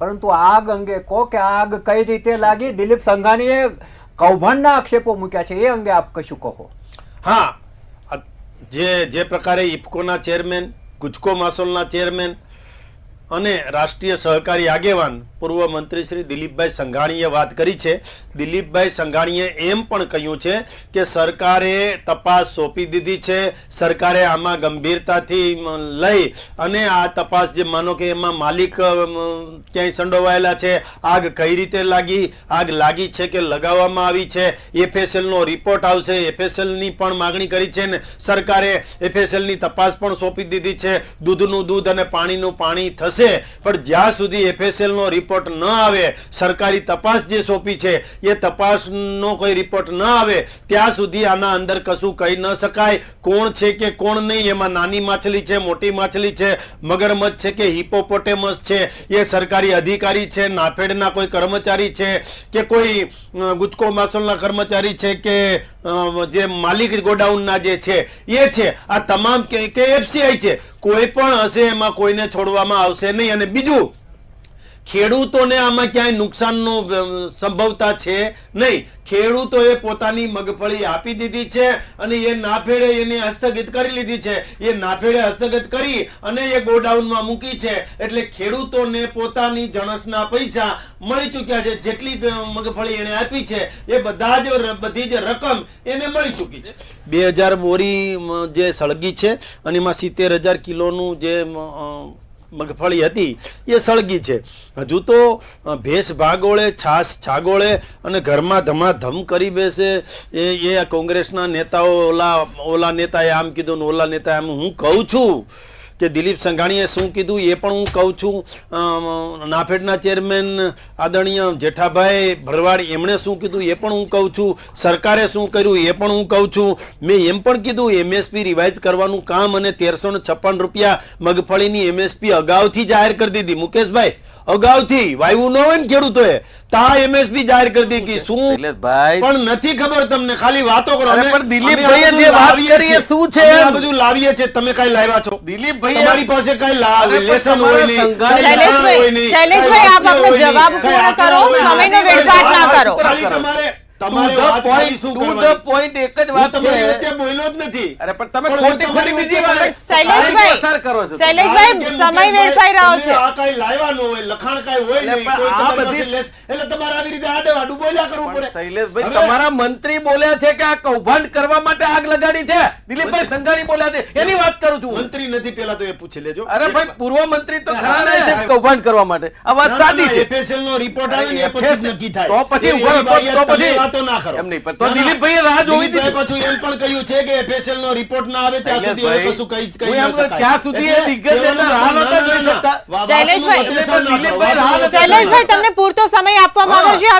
પરંતુ આગ અંગે કહો કે આગ કઈ રીતે લાગી? દિલીપ સંઘાણીએ કૌભાંડના આક્ષેપો મૂક્યા છે. એ અંગે આપ કશું કહો. હા જે જે પ્રકારે ઇફકોના ચેરમેન, ગુજકો માસોલના ચેરમેન અને રાષ્ટ્રીય સહકારી આગેવાન પૂર્વ મંત્રી શ્રી દિલીપભાઈ સંઘાણીએ વાત કરી છે. દિલીપભાઈ સંઘાણીએ એમ પણ કહ્યું છે કે સરકારે તપાસ સોંપી દીધી છે. સરકારે આમાં ગંભીરતાથી લઈ અને આ તપાસ જે માનો કે એમાં માલિક ક્યાંય સંડોવાયેલા છે, આગ કઈ રીતે લાગી, આગ લાગી છે કે લગાવવામાં આવી છે, એફએસએલનો રિપોર્ટ આવશે, એફએસએલની પણ માગણી કરી છે ને સરકારે એફએસએલની તપાસ પણ સોંપી દીધી છે. દૂધનું દૂધ અને પાણીનું પાણી થશે પણ જ્યાં સુધી એફએસએલ નો રિપોર્ટ ન આવે, સરકારી તપાસ જે સોંપી છે, એ તપાસનો કોઈ રિપોર્ટ ન આવે, ત્યાં સુધી આના અંદર કશું કહી ન શકાય. કોણ છે કે કોણ નહીં, એમાં નાની માછલી છે, મોટી માછલી છે, મગરમચ્છ છે કે હિપોપોટેમસ છે, એ સરકારી અધિકારી છે, નાફેડના કોઈ કર્મચારી છે, કે કોઈ ગુજકો માસોલના કર્મચારી છે કે જે માલિક ગોડાઉનના જે છે, એ છે. આ તમામ કે એફસીઆઈ છે. કોઈ પણ હશે એમાં કોઈને છોડવામાં આવશે નહીં. અને બીજું ખેડૂતોને આમાં ક્યાંય નુકસાનનો સંભવતા છે નહીં. ખેડૂતોએ પોતાની મગફળી આપી દીધી છે અને એ નાફેડે એને હસ્તગત કરી લીધી છે. એ નાફેડે હસ્તગત કરી અને એ ગોડાઉનમાં મૂકી છે. એટલે ખેડૂતોને પોતાની જણસના પૈસા મળી ચૂક્યા છે. જેટલી મગફળી એને આપી છે, એ બધા જ બધી જ રકમ એને મળી ચૂકી છે. બે હજાર બોરી જે સળગી છે અને એમાં સિત્તેર હજાર કિલોનું જે મગફળી હતી, એ સળગી છે. હજુ તો ભેસ ભાગોળે, છાસ છાગોળે અને ઘરમાં ધમાધમ કરી બેસે. એ એ કોંગ્રેસના નેતાઓ, ઓલા ઓલા નેતાએ આમ કીધું ને ઓલા નેતાએ આમ. હું કહું છું કે દિલીપ સંઘાણીએ શું કીધું એ પણ હું કહું છું. નાફેડના ચેરમેન આદરણીય જેઠાભાઈ ભરવાડ એમણે શું કીધું એ પણ હું કહું છું. સરકારે શું કર્યું એ પણ હું કહું છું. મેં એમ પણ કીધું, એમએસપી રિવાઇઝ કરવાનું કામ અને તેરસો છપ્પન રૂપિયા મગફળીની એમએસપી અગાઉથી જાહેર કરી દીધી. મુકેશભાઈ, અગાઉથી વાયવું ન હોય ને ખેડૂતોએ. તા એમએસપી જાહેર કરી દીધી શું? શૈલેષભાઈ. પણ નથી ખબર તમને ખાલી વાતો કરો. અમે- પણ દિલીપભાઈએ જે વાત કરી એ શું છે આ બધું લાવીએ છીએ. તમે કઈ લાવ્યા છો? દિલીપભાઈ તમારી પાસે કઈ લાવે લેસન હોય નહીં, હોય શૈલેષભાઈ, આપ આપનો જવાબ પૂરો કરો, સમયનો વેડફાટ ના કરો. ખાલી તમારે તમારે વાત point, શું to the કરવાની? એક જ હું વાત તમારી વચ્ચે બોલ્યો જ નથી. અરે પણ તમે ખોટી ખોટી બીજી વાત શૈલેષભાઈ, પસાર કરો છો તમે. શૈલેષભાઈ, કારણ કે સમય વેડફાઈ રહ્યો છે. આ કાંઈ લાવ્યા હોય લખાણ કાંઈ હોય નહીં, કોઈ આ બધી- એટલે તમારે આવી રીતે આડે આડું બોલ્યા કરવું પડે. શૈલેષભાઈ તમારા મંત્રી બોલ્યા છે કે આ કૌભાંડ કરવા માટે આગ લગાડી છે? દિલીપભાઈ સંઘાણી બોલ્યા છે. એની વાત કરું છું. મંત્રી નથી પેલા તો એ પૂછી લેજો. અરે ભાઈ પૂર્વ મંત્રી તો ખરા ના, છે કૌભાંડ કરવા માટે. આ વાત સાચી છે. FSL નો રિપોર્ટ આવે ને પછી નક્કી થાય. પછી તો પછી- વાતો ના કરો એમ નહીં, પણ તો દિલીપભાઈ. રાહ જોવી હતી. પાછું એમ પણ કહ્યું છે કે એફએસએલ નો રિપોર્ટ ના આવે ત્યાં સુધી હવે કશું કહી કહી હું ન શકાય. ત્યાં સુધી એ દિગ્ગજ નેતા રાહ નતા જોઈ. શકતા. વાતનું શૈલેષભાઈ તમને પૂરતો સમય આપવામાં આવ્યો છે